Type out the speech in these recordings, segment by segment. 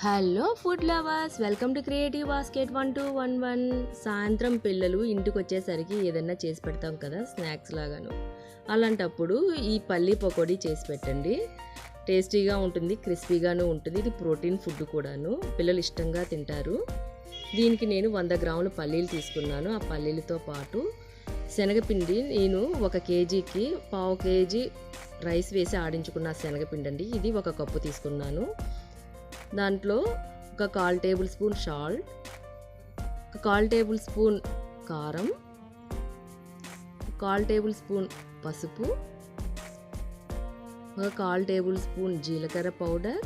Hello food lovers welcome to creative basket one two one one. సాయంత్రం పిల్లలు ఇంటికి వచ్చేసరికి ఏదైనా చేసి పెడతాం కదా స్నాక్స్ లాగాను. అలాంటప్పుడు ఈ పల్లి పకోడీ చేసి పెట్టండి. టేస్టీగా ఉంటుంది క్రిస్పీగాను ఉంటుంది ఇది ప్రోటీన్ ఫుడ్ కూడాను. పిల్లలు ఇష్టంగా తింటారు. దీనికి నేను వంద గ్రాముల పల్లీలు తీసుకున్నాను. ఆ పల్లీలతో పాటు శనగపిండి నేను ఒక కేజీకి పావు కేజీ రైస్ వేసి ఆడించుకున్న శనగపిండి అండి ఇది ఒక కప్పు తీసుకున్నాను. దాంట్లో ఒక కాల్ టేబుల్ స్పూన్ సాల్ట్ ఒక కాల్ టేబుల్ స్పూన్ కారం కాల్ టేబుల్ స్పూన్ పసుపు ఒక కాల్ టేబుల్ స్పూన్ జీలకర్ర పౌడర్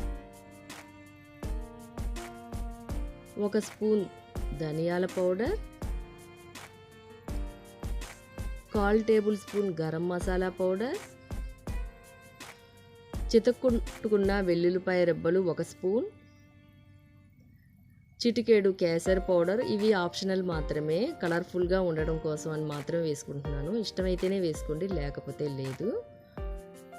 ఒక స్పూన్ ధనియాల పౌడర్ కాల్ tablespoon garam masala powder చితక్కుంటుకున్న వెల్లుల్లిపాయ రెబ్బలు ఒక స్పూన్. చిటికేడు కేసర్ పౌడర్. ఇవి ఆప్షనల్ మాత్రమే. కలర్ఫుల్గా ఉండడం కోసం అని మాత్రమే వేసుకుంటున్నాను. ఇష్టమైతేనే వేసుకోండి లేకపోతే లేదు.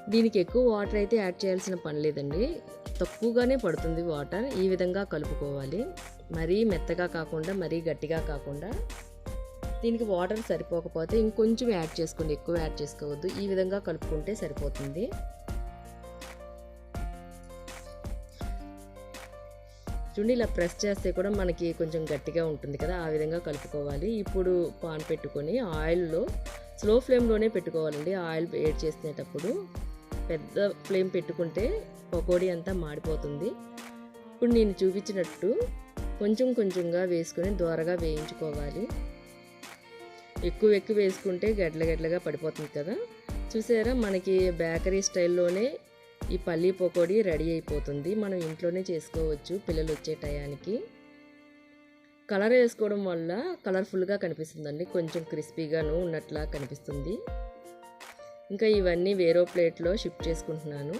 దీనికి ఎక్కువ వాటర్ అయితే యాడ్ చేయాల్సిన పని లేదండి. తక్కువగానే పడుతుంది వాటర్. ఈ విధంగా కలుపుకోవాలి. మరీ మెత్తగా కాకుండా మరీ గట్టిగా కాకుండా. దీనికి వాటర్ సరిపోకపోతే ఇంకొంచెం యాడ్ చేసుకోండి. ఎక్కువ యాడ్ చేసుకోవద్దు. ఈ విధంగా కలుపుకుంటే సరిపోతుంది. చూడండి ఇలా ప్రెస్ చేస్తే కూడా మనకి కొంచెం గట్టిగా ఉంటుంది కదా ఆ విధంగా కలుపుకోవాలి. ఇప్పుడు పాన్ పెట్టుకొని ఆయిల్లో స్లో ఫ్లేమ్లోనే పెట్టుకోవాలండి. ఆయిల్ వేడి చేసేటప్పుడు పెద్ద ఫ్లేమ్ పెట్టుకుంటే పకోడీ అంతా మాడిపోతుంది. ఇప్పుడు నేను చూపించినట్టు కొంచెం కొంచెంగా వేసుకొని దోరగా వేయించుకోవాలి. ఎక్కువ ఎక్కువ వేసుకుంటే గడ్ల గడ్లగా పడిపోతుంది కదా. చూసారా మనకి బేకరీ స్టైల్లోనే ఈ పల్లీ పకోడీ రెడీ అయిపోతుంది. మనం ఇంట్లోనే చేసుకోవచ్చు పిల్లలు వచ్చే టయానికి. కలర్ వేసుకోవడం వల్ల కలర్ఫుల్గా కనిపిస్తుందండి. కొంచెం క్రిస్పీగాను ఉన్నట్లా కనిపిస్తుంది. ఇంకా ఇవన్నీ వేరే ప్లేట్లో షిఫ్ట్ చేసుకుంటున్నాను.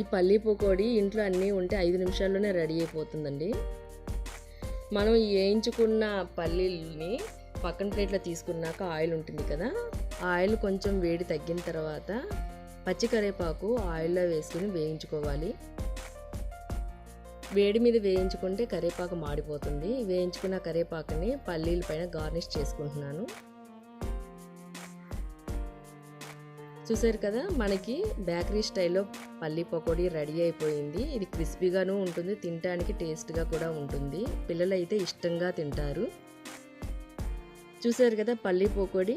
ఈ పల్లీ పకోడీ ఇంట్లో అన్నీ ఉంటే ఐదు నిమిషాల్లోనే రెడీ అయిపోతుందండి. మనం వేయించుకున్న పల్లీల్ని పక్కన ప్లేట్లో తీసుకున్నాక ఆయిల్ ఉంటుంది కదా ఆయిల్ కొంచెం వేడి తగ్గిన తర్వాత పచ్చి కరేపాకు ఆయిల్లో వేసుకుని వేయించుకోవాలి. వేడి మీద వేయించుకుంటే కరివేపాకు మాడిపోతుంది. వేయించుకున్న కరేపాకుని పల్లీల పైన గార్నిష్ చేసుకుంటున్నాను. చూసారు కదా మనకి బేకరీ స్టైల్లో పల్లీ పకోడీ రెడీ అయిపోయింది. ఇది క్రిస్పీగాను ఉంటుంది తినడానికి టేస్ట్గా కూడా ఉంటుంది. పిల్లలు అయితే ఇష్టంగా తింటారు. చూసారు కదా పల్లీ పకోడీ